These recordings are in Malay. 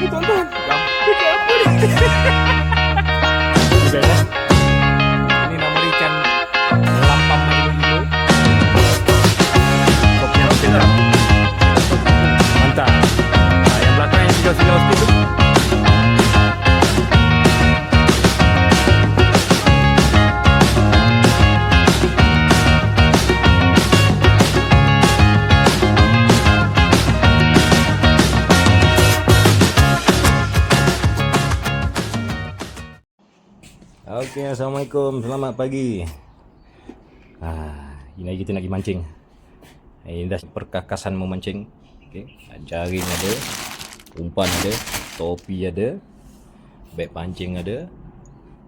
ni tuan-tuan. Dekat Assalamualaikum. Selamat pagi. Ah, ini kita nak pergi mancing. Ini dah perkakasan memancing. Okey, jaring ada, umpan ada, topi ada, beg pancing ada,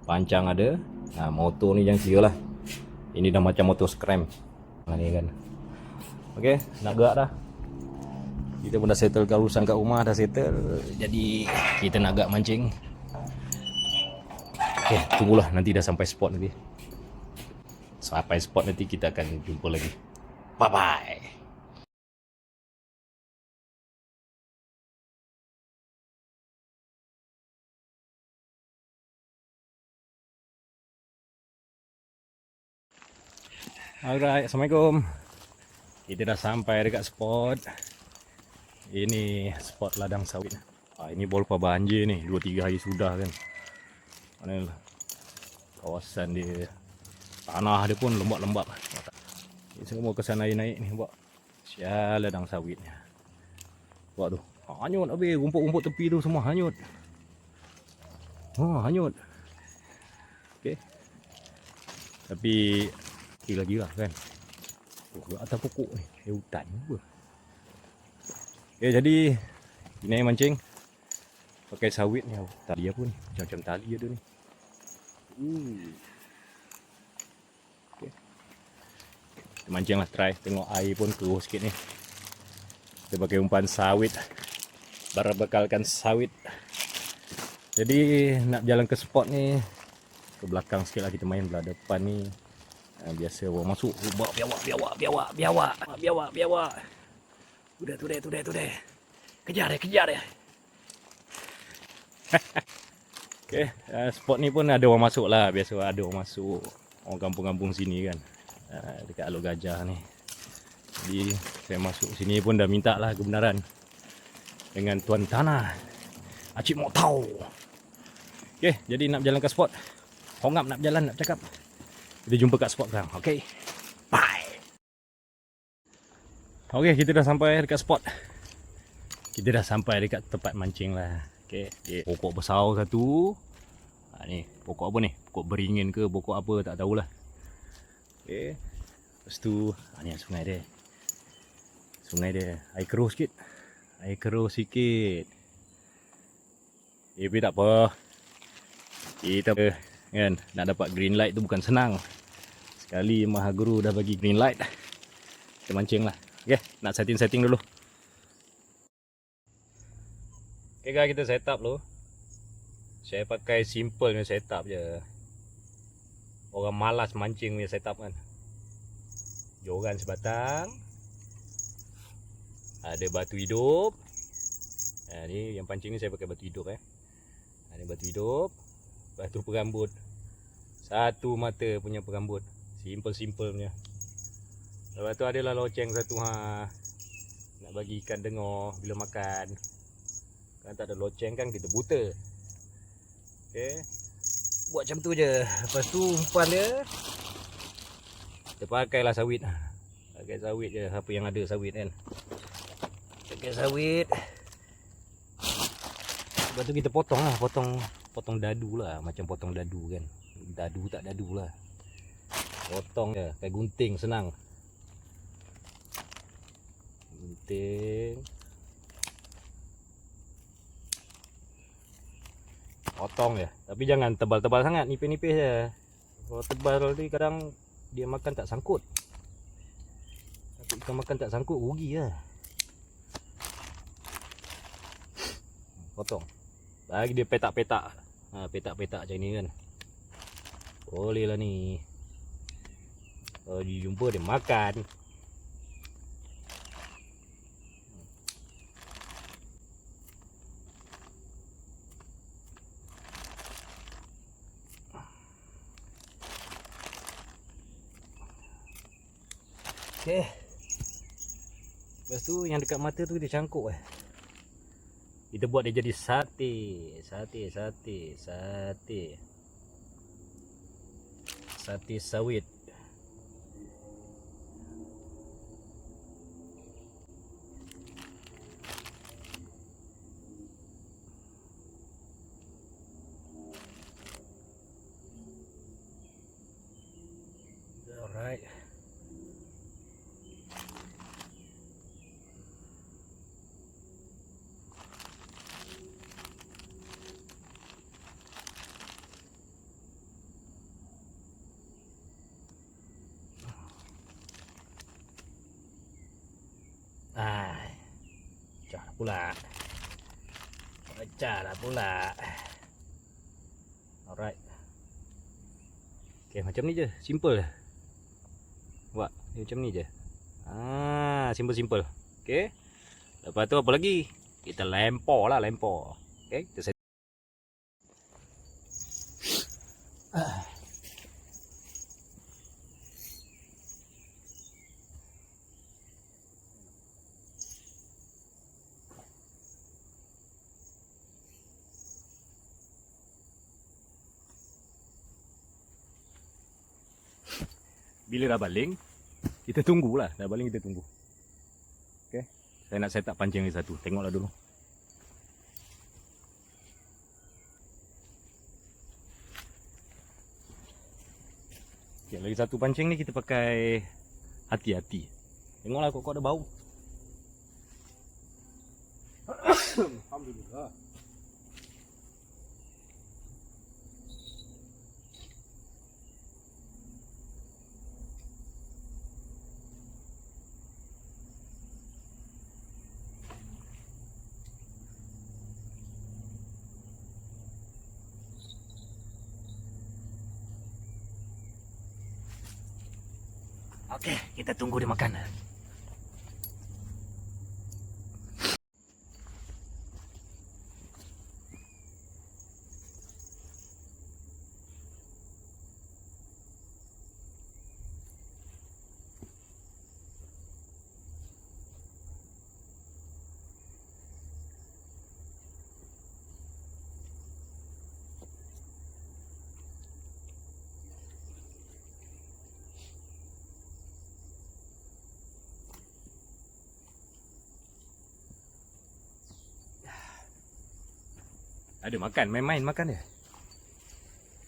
pancang ada. Nah, motor ni jangan kira lah. Ini dah macam motor scram. Ha ni kan. Okey, nak gerak dah. Kita pun dah settle urusan kat rumah dah settle. Jadi kita nak gerak mancing. Okay, tunggulah nanti dah sampai spot nanti. Sampai spot nanti kita akan jumpa lagi. Bye bye. Alright, Assalamualaikum. Kita dah sampai dekat spot. Ini spot ladang sawit. Ah, ini bolpa banjir ni. 2-3 hari sudah kan mana kawasan dia tanah dia pun lembap-lembap semua kesan air naik ni buat. Sial ladang sawit ni. Buat tu. Hanyut habis. Rumput-rumput tepi tu semua hanyut. Oh hanyut. Okey. Tapi okey lagi lah kan oh, atas pokok ni eh, hutan apa? Okey jadi ini mancing. Pakai sawit ni tali apa ni? Macam-macam tali ada ni Okay. Kita mancing lah try. Tengok air pun keruh sikit ni. Kita pakai umpan sawit. Bara bekalkan sawit. Jadi nak jalan ke spot ni Ke belakang sikit lah kita main. Belah depan ni ha, Biasa orang masuk. Bawa biawak biawak biawak biawak biawak biawak. Udah tu deh tu deh tu deh Kejar dia kejar dia Okay, uh, spot ni pun ada orang masuk lah. Biasa ada orang masuk. Orang kampung-kampung sini kan. Uh, dekat Aluk Gajah ni. Jadi saya masuk sini pun dah minta lah kebenaran. Dengan tuan tanah. Acik Mok Tau. Okay, jadi nak berjalan ke spot. Hongap nak berjalan nak cakap. Kita jumpa kat spot sekarang. Okay. Bye. Okay, kita dah sampai dekat spot. Kita dah sampai dekat tempat mancing lah. Okey, okay. pokok besar satu. Ha ni, pokok apa ni? Pokok beringin ke pokok apa tak tahulah. Okey. Lepas tu, ha ni sungai dia. Sungai dia, air keruh sikit. Air keruh sikit. Eh, tapi tak apa. Kita kan nak dapat green light tu bukan senang. Sekali Maha Guru dah bagi green light. Kita mancing lah. Okay, nak setting-setting dulu. Guys, kita set up dulu. Saya pakai simple punya setup je. Orang malas mancing punya setup kan. Joran sebatang. Ada batu hidup. Ha, ni yang pancing ni saya pakai batu hidup eh. Ha, ni batu hidup. Batu perambut. Satu mata punya perambut. Simple-simple punya. Lepas tu adalah loceng satu ha. Nak bagi ikan dengar bila makan. Kan tak ada loceng kan kita buta. Okey. Buat macam tu je. Lepas tu umpan dia kita pakailah sawit. Pakai sawit je apa yang ada sawit kan. Pakai sawit. Lepas tu kita potong lah, potong potong dadu lah, macam potong dadu kan. Dadu tak dadu lah. Potong je, kayak gunting senang. Gunting. Potong ya tapi jangan tebal-tebal sangat nipis-nipis je. Kalau tebal ni kadang dia makan tak sangkut. Tapi ikan makan tak sangkut rugi lah. Potong. Lagi dia petak-petak. Ha, petak-petak macam ni kan. Boleh lah ni. Kalau dijumpa dia makan Okay. Lepas tu yang dekat mata tu dia cangkuk eh. Kita buat dia jadi sate. Sate, sate, sate. Sate sawit. Alright. Ai. Pecah dah pula. Pecah dah pula. Alright. Okay, macam ni je. Simple. Buat dia macam ni je. Ah, simple-simple. Okay. Lepas tu apa lagi? Kita lempar lah, lempar. Okay, kita Bila dah baling, kita tunggulah. Dah baling kita tunggu. Okay. Saya nak set up pancing lagi satu. Tengoklah dulu. Okay, lagi satu pancing ni kita pakai hati-hati. Tengoklah kok kok ada bau. Alhamdulillah. Okey, kita tunggu dia makan. Ada makan, main-main makan dia.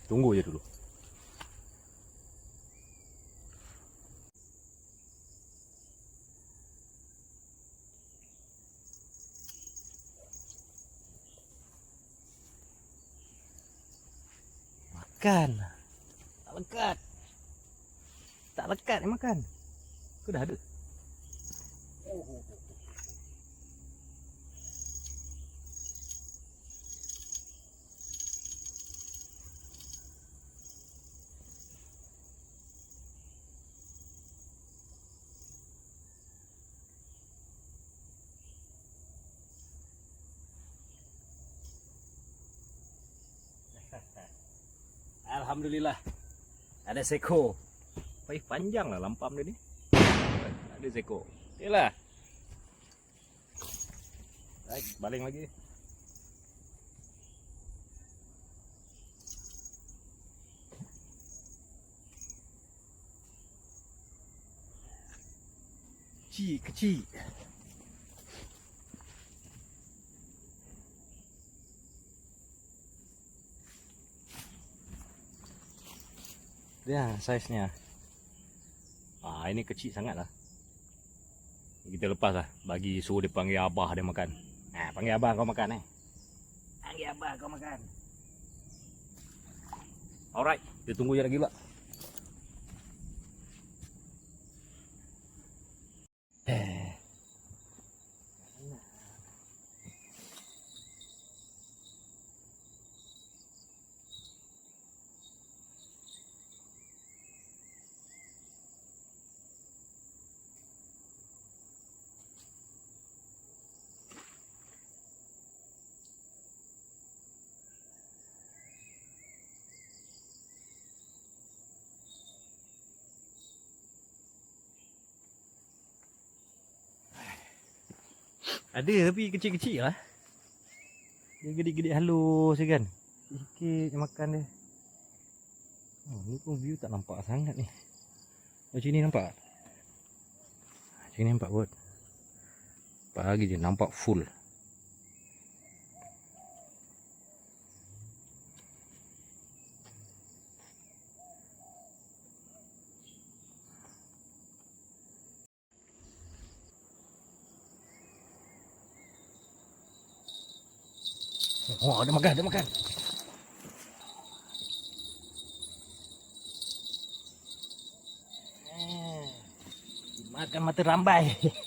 Tunggu je dulu. Makan. Tak lekat. Tak lekat dia makan. Kau dah ada. Alhamdulillah. Ada seko. Pai panjang lah lampam dia ni. Ada seko. Yalah. Baik, baling lagi. Kecil, kecil. Dia saiznya. Ah ini kecil sangat lah. Kita lepas lah. Bagi suruh dia panggil abah dia makan. Ah panggil abah kau makan eh. Panggil abah kau makan. Alright, kita tunggu je lagi pula. Ada tapi kecil-kecil lah. Dia gedik-gedik halus je kan. Sikit je makan dia. Oh, ni pun view tak nampak sangat ni. Macam ni nampak? Macam ni nampak kot. Pagi je nampak full. Ada makan, ada makan. Eh, Makan mata rambai.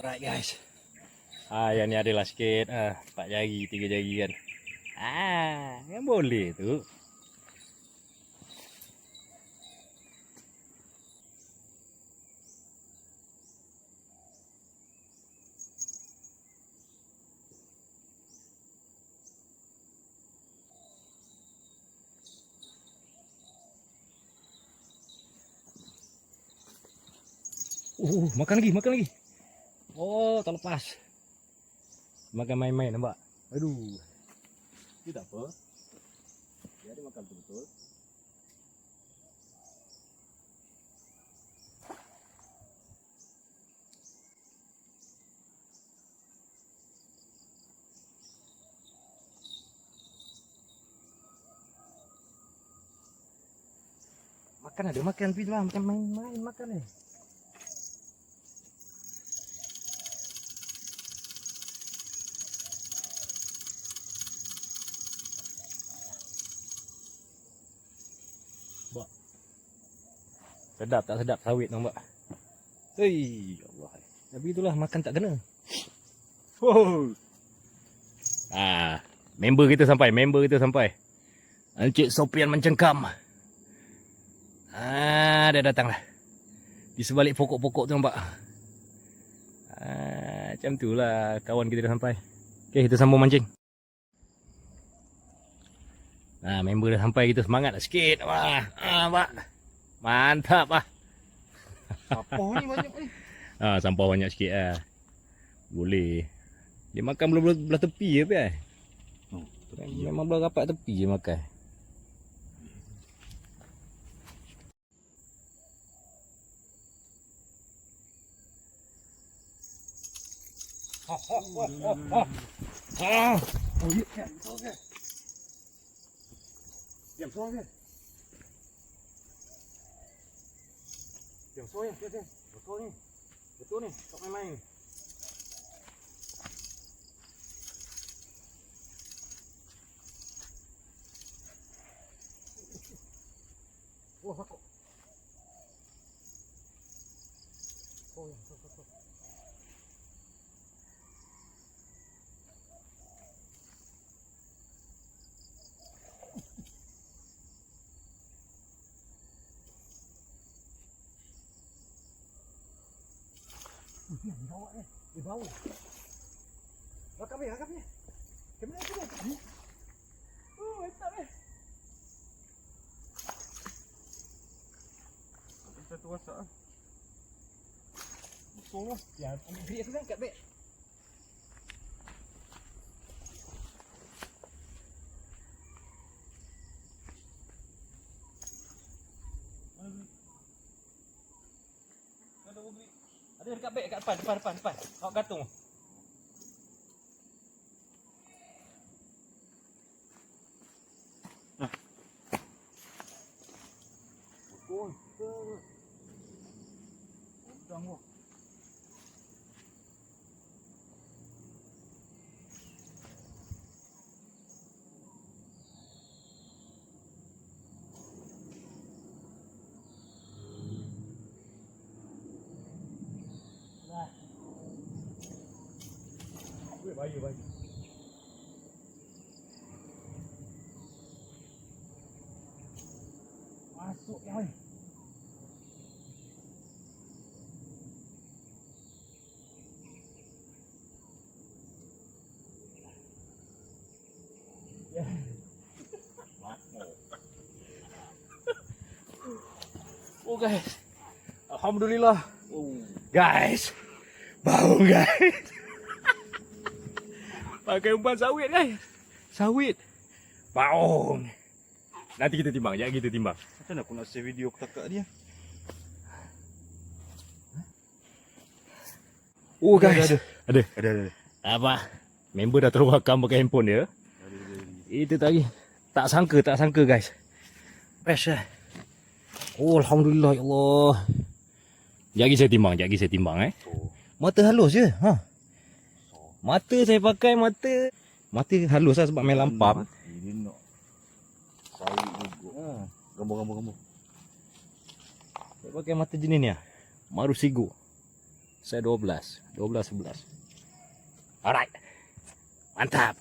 Alright guys. Ah, yang ni adalah sikit. Ah, empat jari, tiga jari kan. Ah, yang boleh tu. Uh, makan lagi, makan lagi. Oh, tak lepas. Makan main-main nampak? Aduh. Dia tak apa. Dia ada makan betul-betul. Makan ada makan tu macam main-main makan ni. Sedap tak sedap sawit nampak. Hei, Allah. Tapi itulah makan tak kena. Wow. Ah, member kita sampai, member kita sampai. Encik Sopian mencengkam. Ah, dia datang lah. Di sebalik pokok-pokok tu nampak. Ah, macam tu lah kawan kita dah sampai. Okay, kita sambung mancing. Ah, member dah sampai kita semangat lah sikit. Wah, ah, nampak. Mantap ah. Apa ni banyak ni? Ah, sampah banyak sikit ah. Boleh. Dia makan belah, belah tepi je apa eh? Oh, Memang belah rapat tepi je makan. Ah, Oh, ya, ya, betul ke? Ya, betul ke? yang so ya, ya, betul ni. Betul ni, tak main-main. Oh, aku. Oh, bawa ni. Dia bawa. Rakam ni, rakam ni. Kamera tu ni. Oh, mantap eh. Kita tu masak ah. Lah. Ya, ambil beg aku kan kat beg. Ada beli. Ada dekat beg kat depan, depan, depan, depan. Awak gantung. Weh, bahaya, bahaya. Masuk yang ni. Oh guys. Alhamdulillah. Oh. Guys. Bau guys. Pakai umpan sawit guys. Sawit. Baung. Nanti kita timbang. Jangan kita timbang. Macam mana aku nak save video aku takak dia? Oh guys. Ada. Ada. Ada ada. Apa? Member dah terwakam pakai handphone dia. Ada ada. Itu tadi. Tak sangka, tak sangka guys. Best eh. Oh Alhamdulillah ya Allah. Jagi saya timbang, jagi saya timbang eh. Oh. Mata halus je. Ha. Mata saya pakai mata. Mata halus lah sebab main lampam. Ini nak sawit juga. Ha. Gambar gambar gambar. Saya pakai mata jenis ni lah. Marusigo. Saya 12. 12, 11. Alright. Mantap.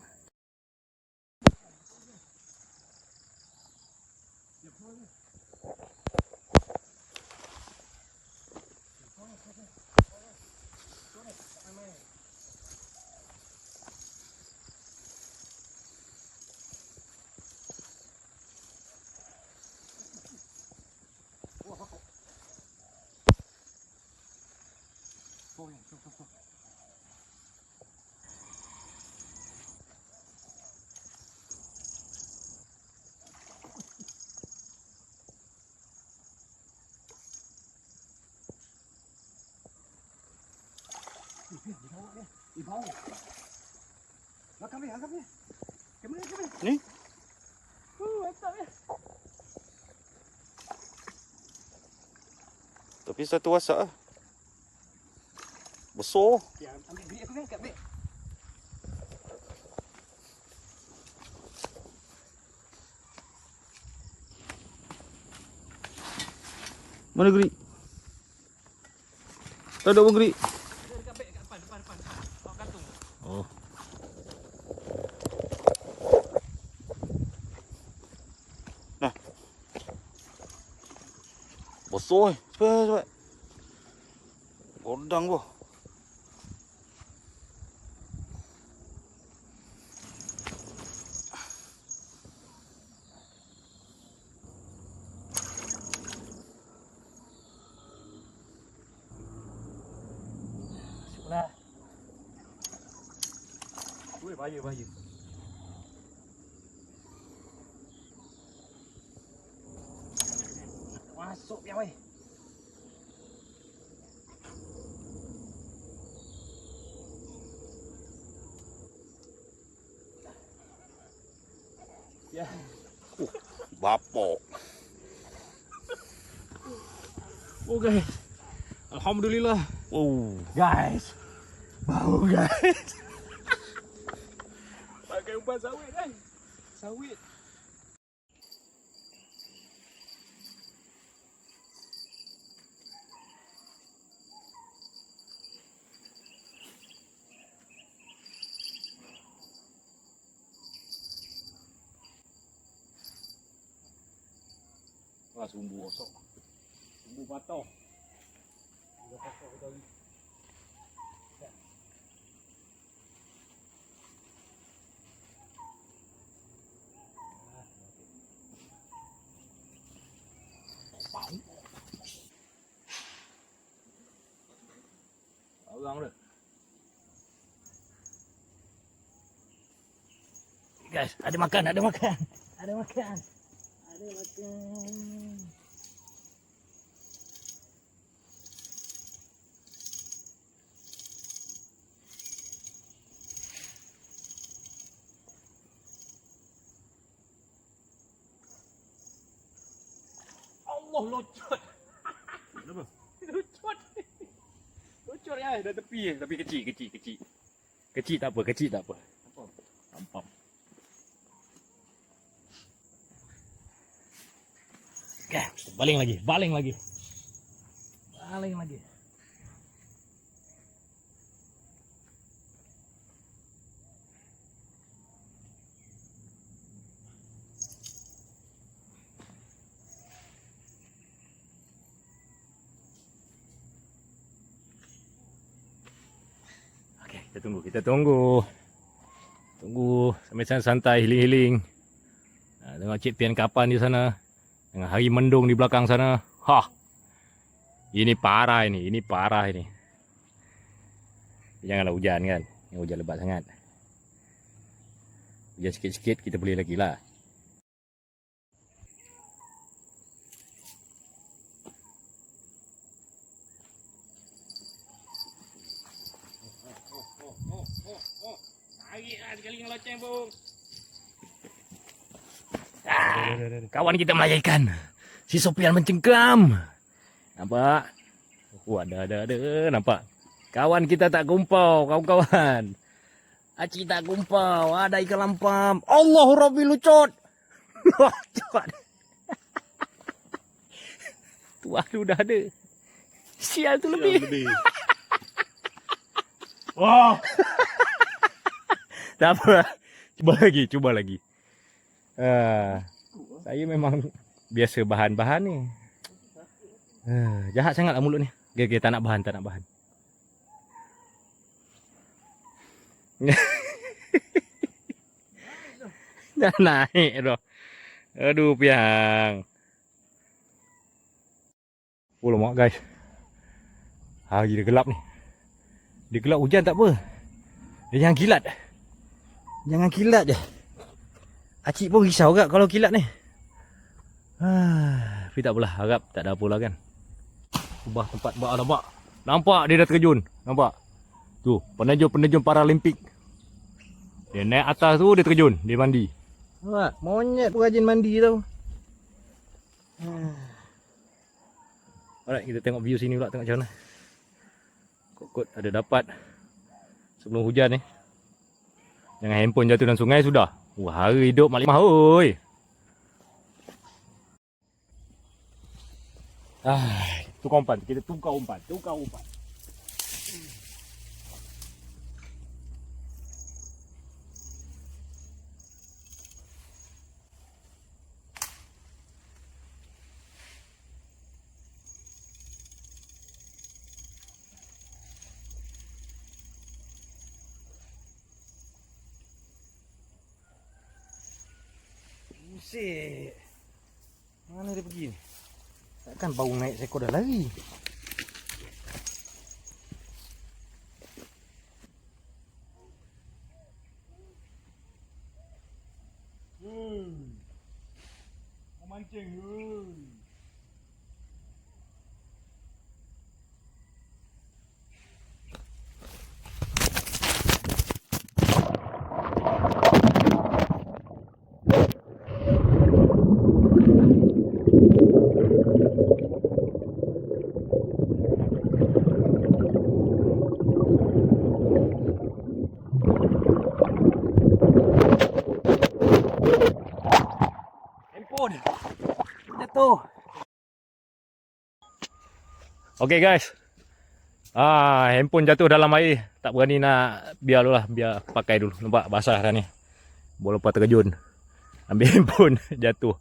Bawah. Belakang dia, belakang dia. Ni? Uh, mantap ya. Tapi satu wasak ah. Besar. Ya, ambil bilik aku kan, kat bilik. Mana gerik? Tak ada pun gerik. rồi phê rồi bốn đăng vô Ui, bao nhiêu bao nhiêu? Masuk ya, weh. Ya, Bapok. oh guys. Alhamdulillah. Oh. Guys. Bau guys. Pakai umpan sawit kan? Sawit. Wah, sumbu osok. Sumbu patah. Sumbu patah. Orang dia. Guys, ada makan, ada makan. Ada makan. Allah locot. Kenapa? Locot. Locot ya, dah tepi. Tapi kecil, kecil, kecil. Kecil tak apa, kecil tak apa. Apa? Nampak. baling lagi, baling lagi, baling lagi. kita tunggu kita tunggu. Tunggu sampai sana santai hiling-hiling. Ah, Dengan cik tian kapan di sana. Dengan hari mendung di belakang sana. Ha. Ini parah ini, ini parah ini. Janganlah hujan kan. Ini hujan lebat sangat. Hujan sikit-sikit kita boleh lagi lah. Tarik lah sekali dengan loceng bung. Kawan kita melahirkan. Si Sopian mencengkam. Nampak? Oh, ada, ada, ada. Nampak? Kawan kita tak kumpau, kawan-kawan. Aci tak kumpau. Ada ikan lampam. Allahu Rabbi. Lucot. Tuah tu dah ada. Sial tu lebih. Wah. Tak apa. Cuba lagi, cuba lagi. Uh, saya memang biasa bahan-bahan ni. Uh, jahat sangatlah mulut ni. Okay, okay, tak nak bahan, tak nak bahan. Dah naik dah. Aduh, piang. Oh, lemak guys. Hari dia gelap ni. Dia gelap hujan tak apa. Dia jangan kilat. Jangan kilat je. Acik pun risau kak kalau kilat ni. Tapi tak apalah, harap tak ada apa lah kan. Ubah tempat buat nampak. Nampak dia dah terjun. Nampak? Tu, penerjun-penerjun Paralimpik. Dia naik atas tu dia terjun, dia mandi. Nampak? Monyet pun rajin mandi tau. Alright, kita tengok view sini pula tengok macam mana. Kot-kot ada dapat sebelum hujan ni. Jangan handphone jatuh dalam sungai sudah. Wah, hari hidup mak limah oi. Ah, tukar umpan. Kita tukar umpan. Tukar umpan. Buset. Mana dia pergi ni? Takkan bau naik seekor dah lari. Hmm. Memancing. Hmm. Okay guys. Ah, handphone jatuh dalam air. Tak berani nak biar dulu lah. Biar pakai dulu. Nampak basah dah ni. Bola lepas terkejun. Ambil handphone jatuh.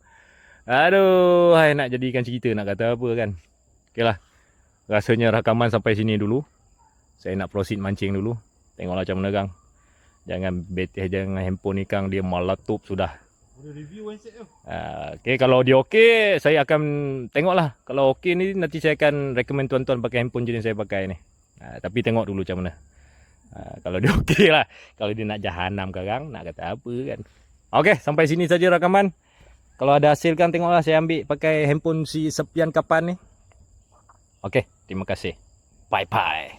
Aduh, hai nak jadikan cerita nak kata apa kan. Okay lah. Rasanya rakaman sampai sini dulu. Saya nak proceed mancing dulu. Tengoklah macam mana kang. Jangan beteh jangan handphone ni kang. Dia meletup sudah. Boleh review handset tu. Uh, okay, kalau dia okey, saya akan tengoklah. Kalau okey ni nanti saya akan recommend tuan-tuan pakai handphone jenis saya pakai ni. Uh, tapi tengok dulu macam mana. Uh, kalau dia okey lah. Kalau dia nak jahanam sekarang, nak kata apa kan. Okey, sampai sini saja rakaman. Kalau ada hasil kan tengoklah saya ambil pakai handphone si sepian kapan ni. Okey, terima kasih. Bye-bye.